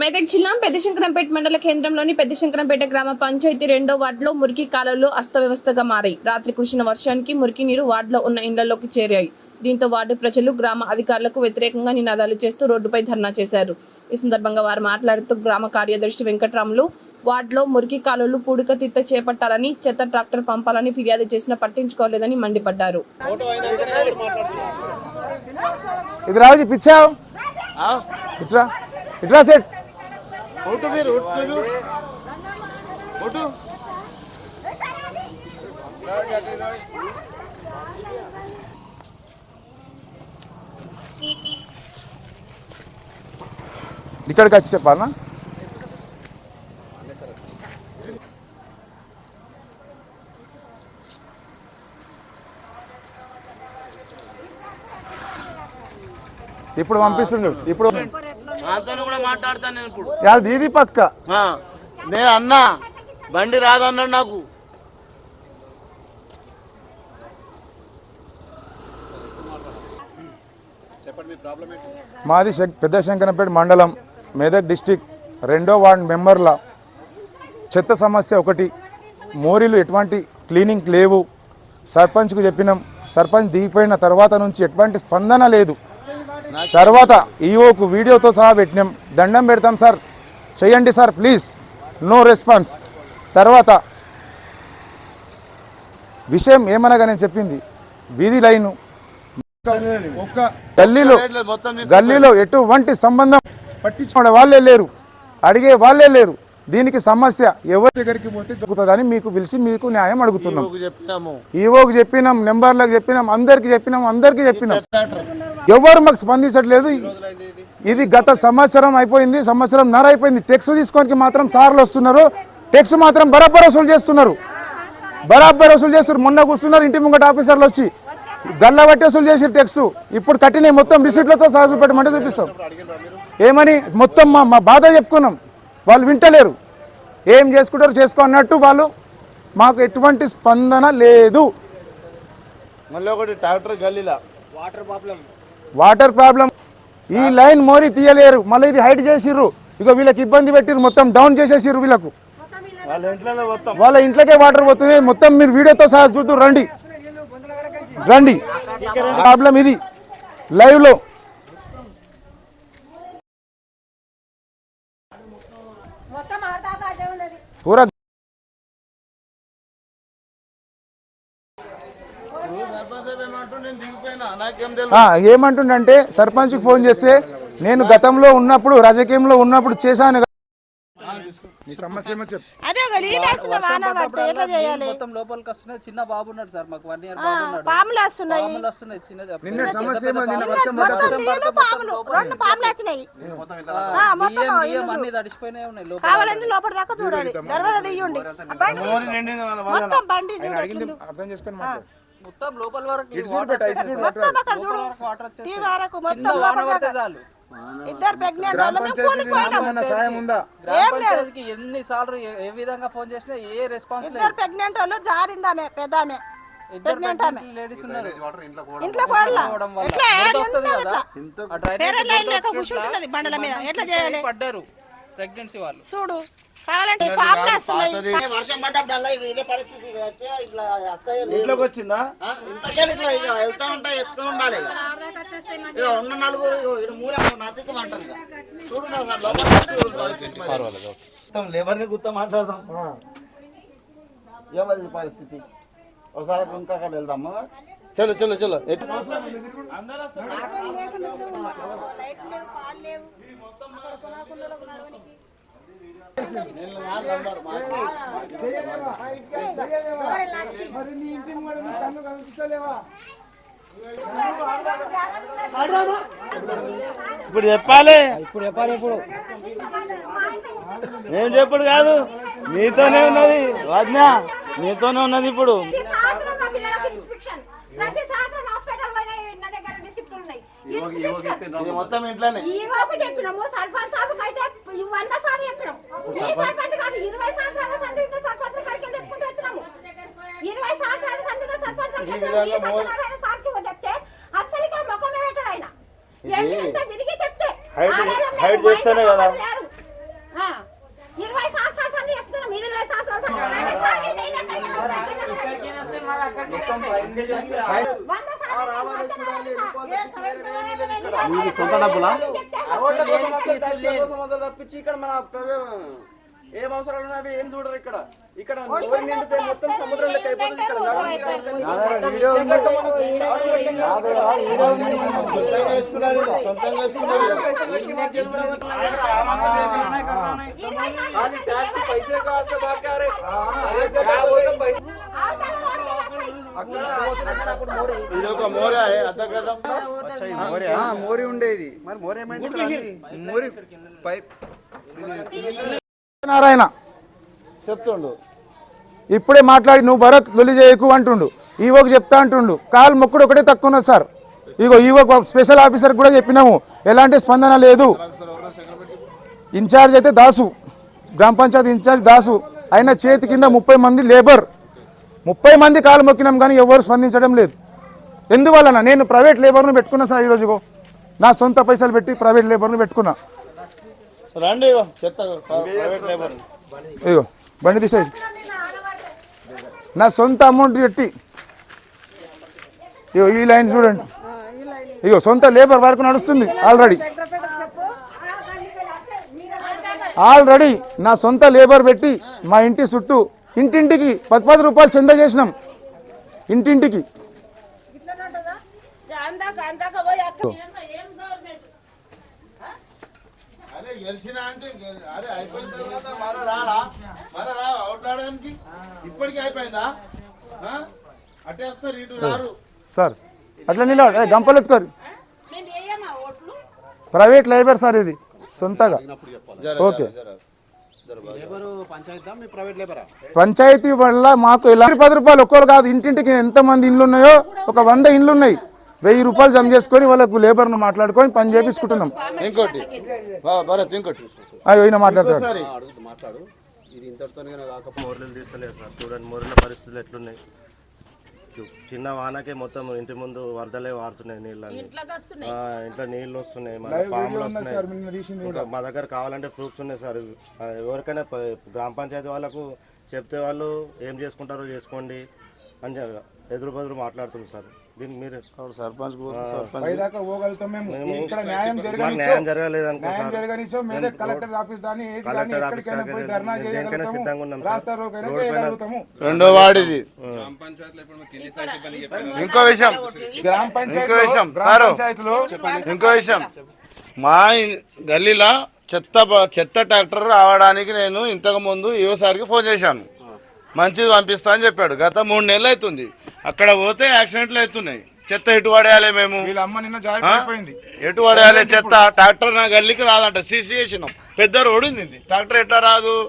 మెదక్ జిల్లా పెద్దశంకరంపేట మండల కేంద్రంలోని పెద్దశంకరంపేట గ్రామ పంచాయతీ రెండో వార్డులో మురికి కాలువలు అస్తవ్యవస్థగా మారాయి. రాత్రి కురిసిన వర్షానికి మురికి నీరు వార్డులో ఉన్న ఇండ్లలోకి చేరాయి. దీంతో వార్డు ప్రజలు గ్రామ అధికారులకు వ్యతిరేకంగా నినాదాలు చేస్తూ రోడ్డుపై ధర్నా చేశారు. ఈ సందర్భంగా వారు మాట్లాడుతూ గ్రామ కార్యదర్శి వెంకట్రాములు వార్డులో మురికి కాలువలు పూడిక తిత్త చేపట్టాలని చెత్త ట్రాక్టర్ పంపాలని ఫిర్యాదు చేసినా పట్టించుకోలేదని మండిపడ్డారు. ఇది రాజు పిచ్చావు? ఇట్రా? ఇట్రా సెట్? ఓటు మీరు ఓటు మీరు ఓటు ఇక్కడికి వచ్చి చెప్పాలనా ఇప్పుడు పంపిస్తుండు. ఇప్పుడు కూడా మాట్లాడతాను నేను ఇప్పుడు. అది ఇది పక్క. నేను అన్నా బండి రాదన్నాడు నాకు. మాది పెద్ద శంకరంపేట మండలం మెదక్ డిస్టిక్. రెండో వార్డ్ మెంబర్ల చెత్త సమస్య ఒకటి. మోరీలు ఎటువంటి క్లీనింగ్ లేవు. సర్పంచ్కు చెప్పినాం. సర్పంచ్ దిగిపోయిన తర్వాత నుంచి ఎటువంటి స్పందన లేదు. తర్వాత ఈఓకు వీడియోతో సహా పెట్టినాం. దండం పెడతాం సార్. చేయండి సార్ ప్లీజ్. No response. తర్వాత విషయం ఏమనగా నేను చెప్పింది. వీధి లైను. గల్లీలో గల్లీలో ఎటువంటి సంబంధం? పట్టించుకునే వాళ్ళే లేరు. అడిగే వాళ్ళే లేరు. దీనికి సమస్య ఎవరి దగ్గరికి పోతే దొరుకుతుందని మీకు పిలిచి మీకు న్యాయం అడుగుతున్నాం. ఈవోకి చెప్పినాం నెంబర్లకు చెప్పినాం అందరికి చెప్పినాం అందరికి చెప్పినాం. ఎవరు మాకు స్పందించట్లేదు. ఇది గత సంవత్సరం అయిపోయింది సంవత్సరం నర అయిపోయింది. టెక్స్ తీసుకోనికి మాత్రం సార్లు వస్తున్నారు. టెక్స్ మాత్రం బరాబర్ వసూలు చేస్తున్నారు. బరాబర్ వసూలు చేస్తున్నారు. మొన్న కూర్చున్నారు ఇంటి ముంగట ఆఫీసర్లు వచ్చి. గల్ల బట్టి వసూలు చేసి టెక్స్ ఇప్పుడు కట్టిన మొత్తం రిసీట్లతో సహా చూపెట్టమంటే చూపిస్తాం. ఏమని? మొత్తం మా మా బాధ చెప్పుకున్నాం. వాళ్ళు వింటలేరు. ఏం చేసుకుంటారు చేసుకో అన్నట్టు వాళ్ళు మాకు ఎటువంటి స్పందన లేదు. మళ్ళీ ఒకటి ట్రాక్టర్ గల్లీలా. Water problem. ఈ లైన్ మోరీ తీయలేరు. మళ్ళీ ఇది హైట్ చేసిర్రు. ఇక వీళ్ళకి ఇబ్బంది పెట్టిర్రు. మొత్తం డౌన్ చేసేసిర్రు వీళ్ళకు. వాళ్ళ ఇంట్లోకే వాటర్ పోతుంది మొత్తం మీరు వీడియోతో సహా చూద్దు రండి. రండి. ప్రాబ్లం ఇది. లైవ్ పూరా ఏమంటుండంటే సర్పంచ్కి ఫోన్ చేస్తే నేను గతంలో ఉన్నప్పుడు రాజకీయంలో ఉన్నప్పుడు చేశాను నీ సమస్య ఏమో చెప్పు. అదే ఒక వేస్తున్న వాన పడితే ఎట్లా చేయాలి? మొత్తం లోపలికి వస్తున్నాయి చిన్న బాబు ఉన్నాడు సార్ మాకు వన్ ఇయర్ బాబు ఉన్నాడు. పాములు వస్తున్నాయి. పాములు వస్తున్నాయి చిన్న నిన్న సమస్య ఏమో నిన్న మొత్తం వర్షం. నీళ్ళు పాములు. రెండు పాములు వచ్చినాయి. ఆ, మొత్తం బియ్యం అన్ని తడిసిపోయినాయి ఉన్నాయి లోపల. కావాలంటే లోపల దాకా చూడాలి. దర్వాజా తీయండి. మొత్తం బండి చూడండి అర్థం చేసుకొని మాట్లాడు. మొత్తం లోపల వరకు మొత్తం అక్కడ చూడు. ఈ వరకు మొత్తం లోపల చాలు. ఇద్దరు ప్రెగ్నెంట్ ఎన్ని సార్లు ఏ- విధంగా ఫోన్ చేసినా ఏ రెస్పాన్స్ లేదు. ఇద్దరు ప్రెగ్నెంట్ వాళ్ళు జారిందామె పెద్ద ఆమె ఇద్దరు ప్రెగ్నెంట్ ఆమె. లేడీస్ ఉన్నారు. ఇంట్లో కోడల పోవడం వల్ల. ఎట్లా బురద ఏది వస్తుంది ఉంటుంది కదా. ఇట్లా? ఆ డ్రైనేజ్ వేరే లైన్ బురద లేక వచ్చి కూర్చుంటున్నది బండల మీద. ఇట్లా ఎట్లా చేయాలి? పడ్డారు? ప్రెగ్నెన్సీ వాళ్ళు. చూడు కావాలంటే వస్తున్నాయి వర్షం పడ్డప్పుడల్లా ఇవి ఇదే పరిస్థితి ఇట్లా ఇంట్లోకి వచ్చిందా? ఇట్లా ఇక వెళ్తా ఉంటా ఎత్తూ ఉండాలి ఇక. ఇక ఉన్న నలుగురు ఇటు మూల నతికి అంటారు ఇక. చూడు. మొత్తం లేబర్ని గుర్తా మాట్లాడదాం. ఏమది పరిస్థితి? ఒకసారి ఇంకా అక్కడ వెళ్దాము? చలో చలో చలో. ఎటు- ఇప్పుడు చెప్పాలి. ఇప్పుడు చెప్పాలి ఇప్పుడు. నేను చెప్పుడు కాదు. నీతోనే ఉన్నది. వజ్ఞ నీతోనే ఉన్నది ఇప్పుడు ప్రతి సంవత్సరం నా పిల్లలకు ఇన్స్పెక్షన్ ప్రతి సంవత్సరం హాస్పిటల్ పోయిన నా దగ్గర రిసిప్ట్ ఉన్నాయి ఇన్స్పెక్షన్ ఇది మొత్తం ఇంట్లోనే. ఈవోకు చెప్పినాము సర్పంచ్ సాబుకి అయితే వంద సార్లు చెప్పినాం. ఈ సర్పంచ్? కాదు ఇరవై సంవత్సరాల సంధిలో సర్పంచ్ కాడికి చెప్పుకుంటూ వచ్చినాము. ఇరవై సంవత్సరాల సంధిలో సర్పంచ్. ఈ సత్యనారాయణ సార్కి చెప్తే అస్సలుగా ముఖమే పెట్టడు ఆయన. తిరిగి చెప్తే. హైట్- చేస్తేనే కదా. ఇరవై సంవత్సరాల సంది చెప్తున్నాం. ఇరవై సంవత్సరాల సంది. సొంత డబ్బులా? రోడ్ల కోసం ట్యాక్సీల తప్పించి ఇక్కడ మన ప్రజ- ఏం అవసరాలు ఉన్నవి ఏం చూడరు ఇక్కడ ఇక్కడ నోరు నిండితే మొత్తం సముద్రం లెక్క అయిపోతుంది ఇక్కడ నడవడానికి రావడానికి చీకట్లో మనకు కావడం ఇది ఒక మోరే ఉండేది. మరి మోరి ఏమైంది ఇక్కడ? అంది? మోరి పైప్ నారాయణ. చెప్తుండు. ఇప్పుడే మాట్లాడి నువ్వు భరత్ లొలి చేయకు అంటుండు. ఈవోకి చెప్తా అంటుండు. కాలు మొక్కుడు ఒకటే తక్కువ ఉన్నది సార్. ఇగో ఈవో స్పెషల్ ఆఫీసర్ కూడా చెప్పినాము. ఎలాంటి స్పందన లేదు. ఇన్ఛార్జ్ అయితే దాసు. గ్రామ పంచాయతీ ఇన్ఛార్జ్ దాసు. ఆయన చేతి కింద ముప్పై మంది లేబర్. ముప్పై మంది కాలు మొక్కినాం కానీ ఎవరు స్పందించడం లేదు. ఎందువలన? నేను ప్రైవేట్ లేబర్ను పెట్టుకున్నా సార్ ఈరోజు నా సొంత పైసలు పెట్టి ప్రైవేట్ లేబర్ను పెట్టుకున్నా. రండి ఇగో, బండి తీసేది నా సొంత అమౌంట్ పెట్టి. ఇగో ఈ లైన్ చూడండి. ఇగో సొంత లేబర్ వరకు నడుస్తుంది ఆల్రెడీ. ఆల్రెడీ నా సొంత లేబర్ పెట్టి మా ఇంటి చుట్టూ ఇంటింటికి పది పది రూపాయలు చంద చేసినాం. ఇంటింటికి. అరే గెలిచిన అంటే గెల్- అరే అయిపోయిన తర్వాత మన రారా? మన రా అవుట్లాడడానికి? ఇప్పటికీ అయిపోయిందా? ఆ? అటే వస్తారు ఇటు రారు. సార్ అట్లా నిలబడి. ఏ, గంపలు ఎత్తుకోరు. ప్రైవేట్ లేబర్ సార్ ఇది సొంతగా. ఓకే. పంచాయతీ వల్ల మాకు ఎలాంటి పది రూపాయలు ఒక్కరు కాదు. ఇంటింటికి ఎంత మంది ఇండ్లు ఉన్నాయో ఒక వంద ఇండ్లు ఉన్నాయి. వెయ్యి రూపాయలు జమ చేసుకొని వాళ్ళకు లేబర్ను మాట్లాడుకొని పని చేపించుకుంటున్నాం. ఇంకోటి. బా- భరత్ ఇంకోటి. అయ్యో ఈయన మాట్లాడతాడు. మోర్లు తీస్తలేదు సార్. చూడండి మోర్ల పరిస్థితులు ఎట్లున్నాయి. చిన్న వానకే మొత్తం ఇంటి ముందు వరదలే వారుతున్నాయి నీళ్ళని ఆ, ఇంట్లో నీళ్ళు వస్తున్నాయి మన పాములు వస్తున్నాయి. ఇంకా మా దగ్గర కావాలంటే ప్రూఫ్స్ ఉన్నాయి సార్. ఎవరికైనా గ్రామ పంచాయతీ వాళ్ళకు చెప్తే వాళ్ళు ఏం చేసుకుంటారో చేసుకోండి అని ఎదురు బదురు మాట్లాడుతుంది సార్. దీనికి మీరు. సర్పంచ్ పైదాకా పోగలుగుతాం మేము. మేము ఇక్కడ న్యాయం మాకు జరగనిచ్చో. న్యాయం జరగలేదు అనుకో న్యాయం సార్. జరగనిచ్చో. మీదే కలెక్టర్ ఆఫీస్ దాన్ని ఏది కానీ కలెక్టర్ ఆఫీస్ ఎక్కడికైనా పోయి దాకా ధర్నా దేనికైనా చేయగలుగుతాము. సిద్ధంగా ఉన్నాం సార్. రాస్తా రోకైనా రోడ్ చేయగలుగుతాము ఇది ఇంకో విషయం. గ్రామ ఇంకో పంచాయతీ విషయం. గ్రామ సారు. పంచాయతీలో ఇంకో విషయం. మా ఇ- గల్లీలో చెత్త బ- చెత్త ట్రాక్టర్ రావడానికి నేను ఇంతకు ముందు యువసారికి ఫోన్ చేశాను. మంచిది పంపిస్తా అని చెప్పాడు. గత మూడు నెలలు అవుతుంది. అక్కడ పోతే యాక్సిడెంట్లు అవుతున్నాయి. చెత్త ఎటు పడేయాలి మేము? ఎటు పడేయాలి చెత్త? ట్రాక్టర్ నా గల్లీకి రాదంట. సీసీ వేసినాం పెద్ద రోడ్ ఉంది. ట్రాక్టర్ ఎట్లా రాదు?